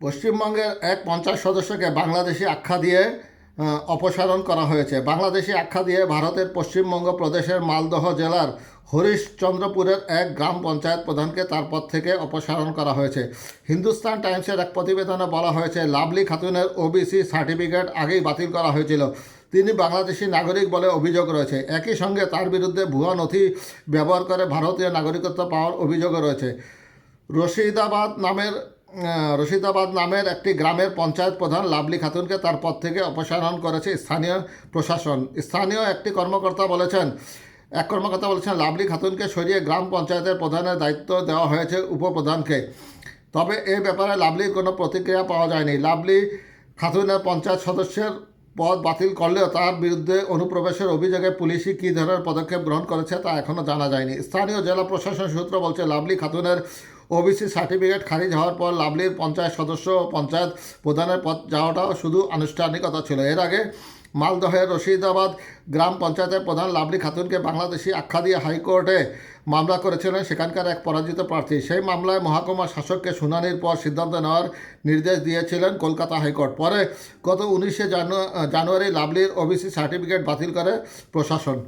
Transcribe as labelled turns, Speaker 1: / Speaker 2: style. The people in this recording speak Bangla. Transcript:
Speaker 1: পশ্চিমবঙ্গের এক পঞ্চাশ সদস্যকে বাংলাদেশি আখ্যা দিয়ে অপসারণ করা হয়েছে। বাংলাদেশি আখ্যা দিয়ে ভারতের পশ্চিমবঙ্গ প্রদেশের মালদহ জেলার হরিশচন্দ্রপুরের এক গ্রাম পঞ্চায়েত প্রধানকে তার পদ থেকে অপসারণ করা হয়েছে। হিন্দুস্তান টাইমসের এক প্রতিবেদনে বলা হয়েছে, লাভলি খাতুনের ওবিসি সার্টিফিকেট আগেই বাতিল করা হয়েছিল। তিনি বাংলাদেশি নাগরিক বলে অভিযোগ রয়েছে। একই সঙ্গে তার বিরুদ্ধে ভুয়া নথি ব্যবহার করে ভারতীয় নাগরিকত্ব পাওয়ার অভিযোগও রয়েছে। রশিদাবাদ নামের রশিদাবাদ নামের একটি গ্রামের পঞ্চায়েত প্রধান লাভলি খাতুনকে তার পদ থেকে অপসারণ করেছে স্থানীয় প্রশাসন। স্থানীয় একটি কর্মকর্তা বলেছেন, এক কর্মকর্তা বলেছেন লাভলি খাতুনকে সরিয়ে গ্রাম পঞ্চায়েতের প্রধানের দায়িত্ব দেওয়া হয়েছে উপপ্রধানকে। তবে এ ব্যাপারে লাভলির কোনো প্রতিক্রিয়া পাওয়া যায়নি। লাভলি খাতুনের পঞ্চায়েত সদস্যের পদ বাতিল করলেও তার বিরুদ্ধে অনুপ্রবেশের অভিযোগে পুলিশই কী ধরনের পদক্ষেপ গ্রহণ করেছে তা এখনও জানা যায়নি। স্থানীয় জেলা প্রশাসন সূত্র বলছে লাভলি খাতুনের ওবিসি সার্টিফিকেট খারিজ হওয়ার পর লাভলির পঞ্চায়েত সদস্য পঞ্চায়েত প্রধানের পদ যাওয়াটাও শুধু আনুষ্ঠানিকতা ছিল। এর আগে মালদহের রশিদাবাদ গ্রাম পঞ্চায়েতের প্রধান লাভলি খাতুনকে বাংলাদেশি আখ্যা দিয়ে হাইকোর্টে মামলা করেছিলেন সেখানকার এক পরাজিত প্রার্থী। সেই মামলায় মহকুমা শাসককে শুনানির পর সিদ্ধান্ত নেওয়ার নির্দেশ দিয়েছিলেন কলকাতা হাইকোর্ট। পরে গত উনিশে জানুয়ারি লাভলির ওবিসি সার্টিফিকেট বাতিল করে প্রশাসন।